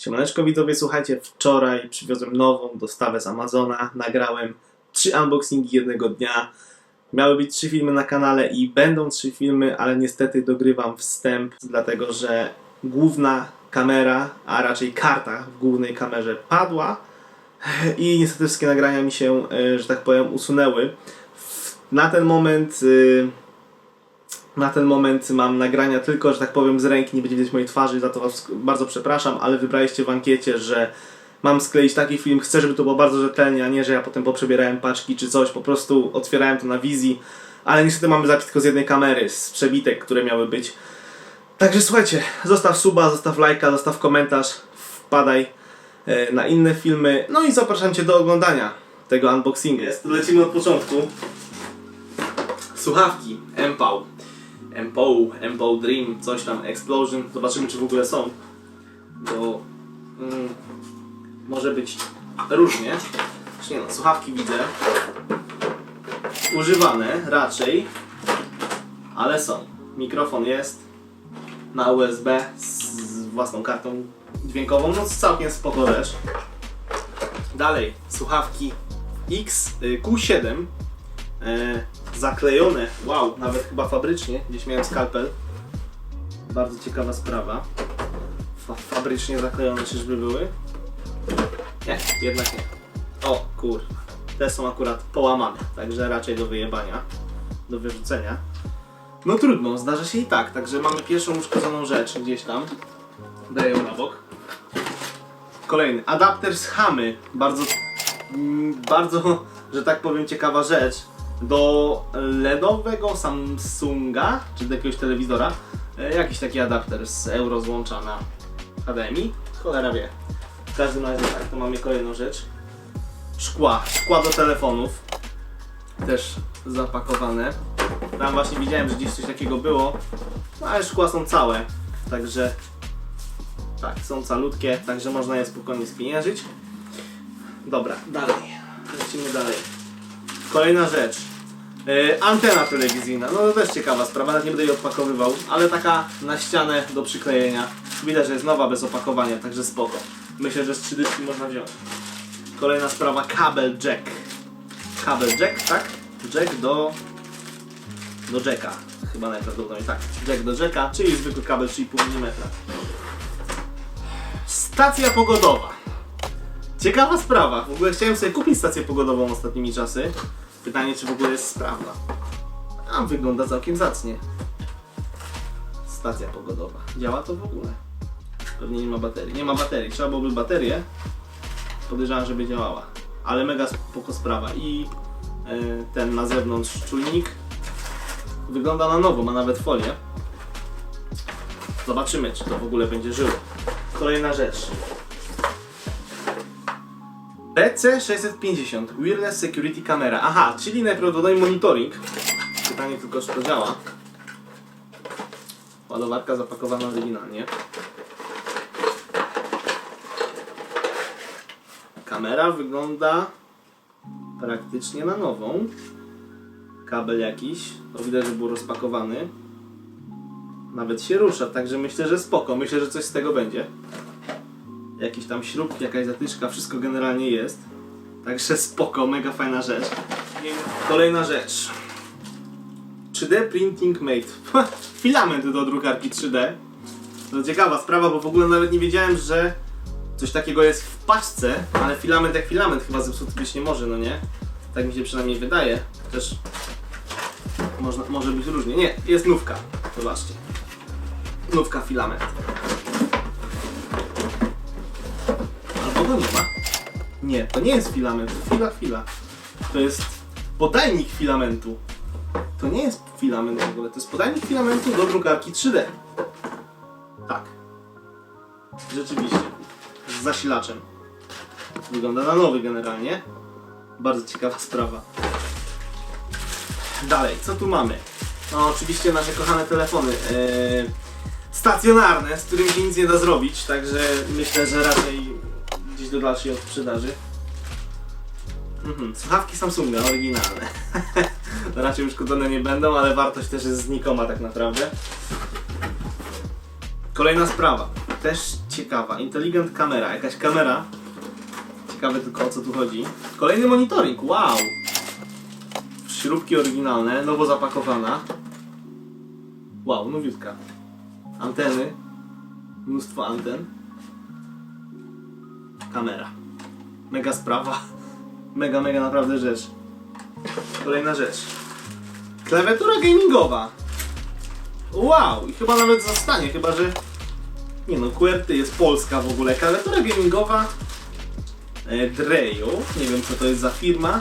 Siemaneczko widzowie, słuchajcie, wczoraj przywiozłem nową dostawę z Amazona, nagrałem trzy unboxingi jednego dnia. Miały być trzy filmy na kanale i będą trzy filmy, ale niestety dogrywam wstęp, dlatego że główna kamera, a raczej karta w głównej kamerze padła i niestety wszystkie nagrania mi się, e, że tak powiem, usunęły. Na ten moment y, na ten moment mam nagrania tylko, że tak powiem, z ręki, nie będzie widać mojej twarzy, za to Was bardzo przepraszam, ale wybraliście w ankiecie, że mam skleić taki film, chcę, żeby to było bardzo rzetelnie, a nie, że ja potem poprzebierałem paczki czy coś, po prostu otwierałem to na wizji, ale niestety mamy zapis tylko z jednej kamery, z przebitek, które miały być. Także słuchajcie, zostaw suba, zostaw lajka, zostaw komentarz, wpadaj e, na inne filmy, no i zapraszam Cię do oglądania tego unboxingu. Jest, lecimy od początku. Słuchawki, MPAU. MPOW, MPOW Dream, coś tam, Explosion. Zobaczymy, czy w ogóle są. Bo mm, może być różnie. Czy nie no, słuchawki widzę. Używane raczej, ale są. Mikrofon jest na USB z własną kartą dźwiękową, no całkiem spoko rzecz. Dalej, słuchawki X, y, Q7 e, zaklejone, wow, nawet chyba fabrycznie, gdzieś miałem skalpel. Bardzo ciekawa sprawa. Fa fabrycznie zaklejone czyżby były? Nie, jednak nie. O, kur. Te są akurat połamane, także raczej do wyjebania, do wyrzucenia. No trudno, zdarza się i tak, także mamy pierwszą uszkodzoną rzecz gdzieś tam. Daję ją na bok. Kolejny, adapter z Hamy. Bardzo, mm, bardzo, że tak powiem, ciekawa rzecz. Do LEDowego Samsunga, czy do jakiegoś telewizora, e, jakiś taki adapter z euro złącza na HDMI. Cholera wie. W każdym razie tak, to mamy kolejną rzecz. Szkła, szkła do telefonów. Też zapakowane. Tam właśnie widziałem, że gdzieś coś takiego było. No ale szkła są całe. Także tak, są calutkie, także można je spokojnie spieniężyć. Dobra, dalej. Lecimy dalej. Kolejna rzecz. Yy, antena telewizyjna. No to też ciekawa sprawa, nawet nie będę jej odpakowywał, ale taka na ścianę do przyklejenia. Widać, że jest nowa bez opakowania, także spoko. Myślę, że z 3 dyski można wziąć. Kolejna sprawa, kabel jack. Kabel jack, tak? Jack do... do jacka. Chyba najprawdopodobniej tak. Jack do jacka, czyli zwykły kabel 3,5 mm. Stacja pogodowa. Ciekawa sprawa. W ogóle chciałem sobie kupić stację pogodową ostatnimi czasy. Pytanie, czy w ogóle jest sprawna. A wygląda całkiem zacnie. Stacja pogodowa. Działa to w ogóle? Pewnie nie ma baterii. Nie ma baterii. Trzeba byłoby baterię. Podejrzewam, żeby działała. Ale mega spoko sprawa. I e, ten na zewnątrz czujnik wygląda na nowo. Ma nawet folię. Zobaczymy, czy to w ogóle będzie żyło. Kolejna rzecz. PC650 Wireless Security Camera. Aha, czyli najprawdopodobniej monitoring. Pytanie tylko, czy to działa. Ładowarka zapakowana oryginalnie. Kamera wygląda praktycznie na nową. Kabel jakiś. To widać, że był rozpakowany. Nawet się rusza, także myślę, że spoko. Myślę, że coś z tego będzie. Jakieś tam śrubki, jakaś zatyczka, wszystko generalnie jest. Także spoko, mega fajna rzecz. Kolejna rzecz. 3D Printing Mate. Filament do drukarki 3D. To ciekawa sprawa, bo w ogóle nawet nie wiedziałem, że coś takiego jest w paczce, ale filament jak filament chyba zepsuty być nie może, no nie? Tak mi się przynajmniej wydaje. Też można, może być różnie. Nie, jest nówka. Zobaczcie. Nówka filament. Albo go nie ma. Nie, to nie jest filament, fila, fila. To jest podajnik filamentu. To nie jest filament w ogóle, to jest podajnik filamentu do drukarki 3D. Tak. Rzeczywiście. Z zasilaczem. Wygląda na nowy generalnie. Bardzo ciekawa sprawa. Dalej, co tu mamy? No oczywiście nasze kochane telefony. Eee, stacjonarne, z którymi nic nie da zrobić, także myślę, że raczej gdzieś do dalszej odprzedaży. Mhm, słuchawki Samsunga, oryginalne. raczej uszkodzone nie będą, ale wartość też jest znikoma tak naprawdę. Kolejna sprawa. Też ciekawa. Intelligent kamera, jakaś kamera. Ciekawe tylko o co tu chodzi. Kolejny monitoring, wow! Śrubki oryginalne, nowo zapakowana. Wow, nowiutka. Anteny. Mnóstwo anten. Kamera. Mega sprawa. Mega, mega naprawdę rzecz. Kolejna rzecz. Klawiatura gamingowa. Wow, i chyba nawet zostanie, chyba że... Nie no, QWERTY jest polska w ogóle. Klawiatura gamingowa e, Dreju. Nie wiem co to jest za firma,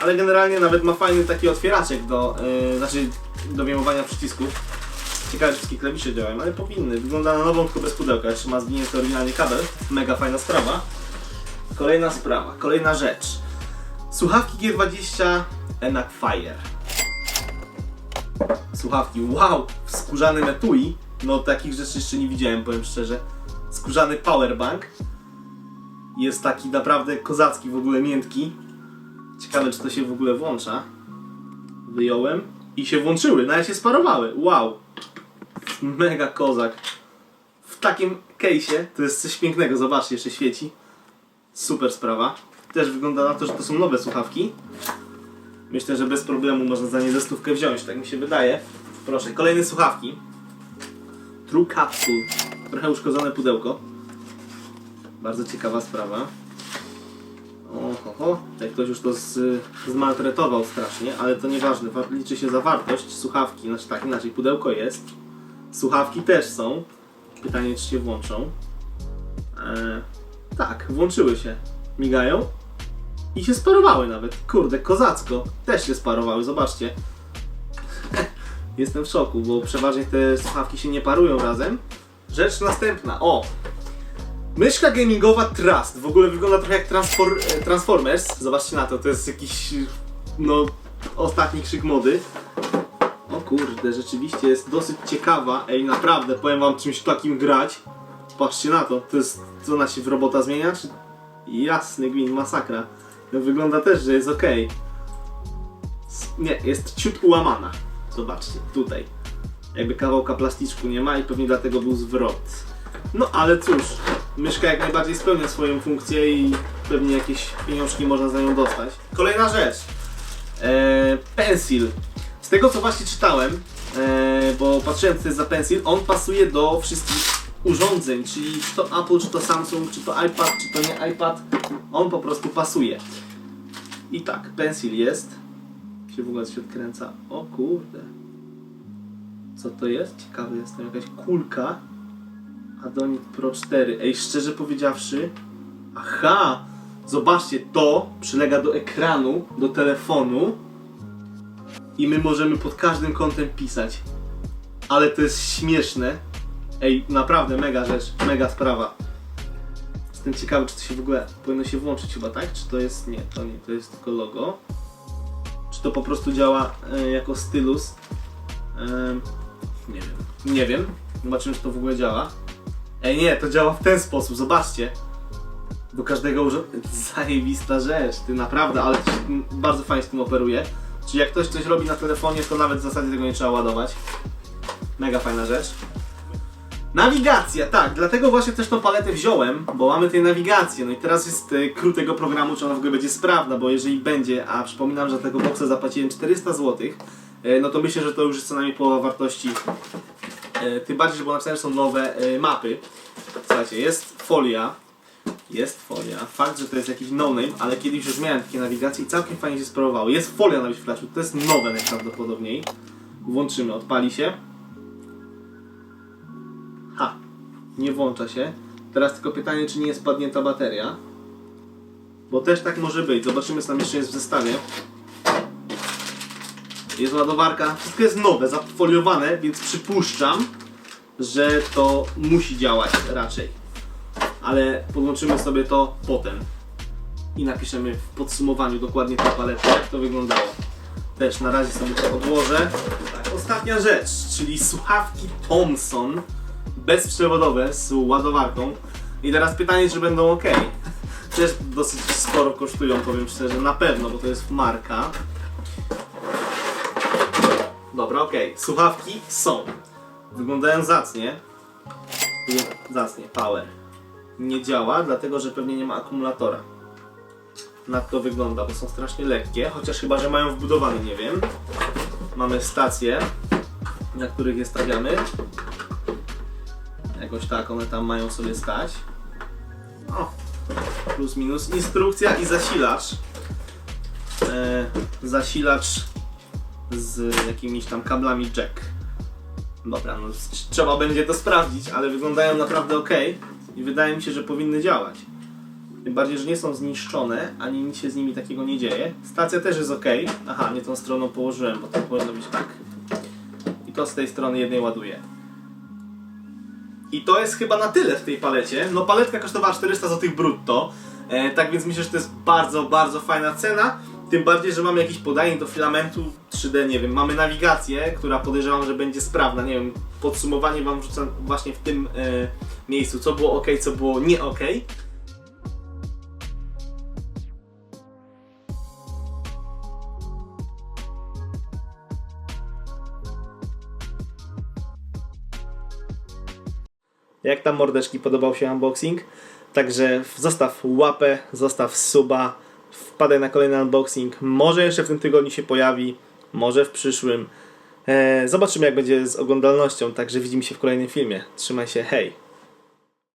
ale generalnie nawet ma fajny taki otwieraczek do, e, znaczy do wyjmowania przycisków. Ciekawe, czy wszystkie klawisze działają, ale powinny. Wygląda na nową, tylko bez pudełka. Jeszcze ma zwinięty oryginalnie kabel. Mega fajna sprawa. Kolejna sprawa, kolejna rzecz. Słuchawki G20 Enac Fire. Słuchawki, wow! W skórzanym etui. No takich rzeczy jeszcze nie widziałem, powiem szczerze. Skórzany powerbank. Jest taki naprawdę kozacki, w ogóle miętki. Ciekawe, czy to się w ogóle włącza. Wyjąłem i się włączyły, nawet się sparowały. Wow! Mega kozak. W takim case'ie to jest coś pięknego, zobaczcie, jeszcze świeci. Super sprawa. Też wygląda na to, że to są nowe słuchawki. Myślę, że bez problemu można za nie ze stówkę wziąć, tak mi się wydaje. Proszę, kolejne słuchawki. True Capsule. Trochę uszkodzone pudełko. Bardzo ciekawa sprawa. Oho, jak ktoś już to z, zmaltretował strasznie, ale to nieważne, wa- liczy się zawartość słuchawki, znaczy tak, inaczej, pudełko jest, słuchawki też są, pytanie czy się włączą. Eee, tak, włączyły się, migają i się sparowały nawet, kurde, kozacko, też się sparowały, zobaczcie. Jestem w szoku, bo przeważnie te słuchawki się nie parują razem. Rzecz następna, o, Myszka gamingowa Trust. W ogóle wygląda trochę jak Transfor e, Transformers. Zobaczcie na to, to jest jakiś, no, ostatni krzyk mody. Kurde, rzeczywiście jest dosyć ciekawa. Ej, naprawdę, powiem wam czymś takim grać. Patrzcie na to, to jest, co ona się w robota zmienia? Czy... Jasny gwint, masakra. No, wygląda też, że jest ok. Nie, jest ciut ułamana. Zobaczcie, tutaj. Jakby kawałka plasticzku nie ma i pewnie dlatego był zwrot. No ale cóż, myszka jak najbardziej spełnia swoją funkcję i pewnie jakieś pieniążki można za nią dostać. Kolejna rzecz. Eee. Tego co właśnie czytałem, eee, bo patrzyłem co jest za pensil, on pasuje do wszystkich urządzeń, czyli czy to Apple, czy to Samsung, czy to iPad, czy to nie iPad, on po prostu pasuje. I tak, pensil jest. Się w ogóle się odkręca. O kurde. Co to jest? Ciekawe jest, tam jakaś kulka. Adonit Pro 4. Ej, szczerze powiedziawszy, aha, zobaczcie, to przylega do ekranu, do telefonu i my możemy pod każdym kątem pisać. Ale to jest śmieszne. Ej, naprawdę mega rzecz, mega sprawa. Jestem ciekawy, czy to się w ogóle powinno się włączyć chyba, tak? Czy to jest, nie, to nie, to jest tylko logo. Czy to po prostu działa e, jako stylus? Em, nie wiem. Nie wiem. Zobaczymy, czy to w ogóle działa. Ej, nie, to działa w ten sposób, zobaczcie. Do każdego urządzenia. Zajebista rzecz, ty naprawdę, ale bardzo fajnie z tym operuje. Czyli jak ktoś coś robi na telefonie, to nawet w zasadzie tego nie trzeba ładować. Mega fajna rzecz. Nawigacja, tak, dlatego właśnie też tą paletę wziąłem, bo mamy tej nawigację. No i teraz jest e, król tego programu, czy ona w ogóle będzie sprawna, bo jeżeli będzie, a przypominam, że tego boxa zapłaciłem 400 zł, e, no to myślę, że to już jest co najmniej połowa wartości E, Tym bardziej, że było napisane, są nowe e, mapy. Słuchajcie, jest folia. Jest folia. Fakt, że to jest jakiś no-name, ale kiedyś już miałem takie nawigacje i całkiem fajnie się sprawowało. Jest folia na wyświetlaczu, to jest nowe najprawdopodobniej. Włączymy, odpali się. Ha, nie włącza się. Teraz tylko pytanie, czy nie jest padnięta bateria. Bo też tak może być. Zobaczymy, co tam jeszcze jest w zestawie. Jest ładowarka, wszystko jest nowe, zafoliowane, więc przypuszczam, że to musi działać raczej. Ale podłączymy sobie to potem i napiszemy w podsumowaniu dokładnie tę paletę, jak to wyglądało. Też na razie sobie to odłożę. Tak, ostatnia rzecz, czyli słuchawki Thomson bezprzewodowe z ładowarką. I teraz pytanie, czy będą ok. Też dosyć sporo kosztują, powiem szczerze, na pewno, bo to jest marka. Dobra, okej. Słuchawki są. Wyglądają zacnie. Zacnie, power. Nie działa, dlatego że pewnie nie ma akumulatora. Na to wygląda, bo są strasznie lekkie, chociaż chyba, że mają wbudowany, nie wiem. Mamy stacje, na których je stawiamy. Jakoś tak one tam mają sobie stać. O, plus minus instrukcja i zasilacz. E, zasilacz z jakimiś tam kablami jack. Dobra, no trzeba będzie to sprawdzić, ale wyglądają naprawdę ok i wydaje mi się, że powinny działać. Tym bardziej, że nie są zniszczone, ani nic się z nimi takiego nie dzieje. Stacja też jest ok. Aha, nie tą stroną położyłem, bo to powinno być tak. I to z tej strony jednej ładuję. I to jest chyba na tyle w tej palecie. No paletka kosztowała 400 zł brutto. E, tak więc myślę, że to jest bardzo, bardzo fajna cena. Tym bardziej, że mamy jakiś podajnik do filamentu 3D, nie wiem, mamy nawigację, która podejrzewam, że będzie sprawna, nie wiem, podsumowanie wam wrzucam właśnie w tym e, miejscu, co było ok, co było nie ok. Jak tam mordeczki podobał się unboxing? Także zostaw łapę, zostaw suba, wpadaj na kolejny unboxing. Może jeszcze w tym tygodniu się pojawi, może w przyszłym. Eee, zobaczymy jak będzie z oglądalnością, także widzimy się w kolejnym filmie. Trzymaj się, hej!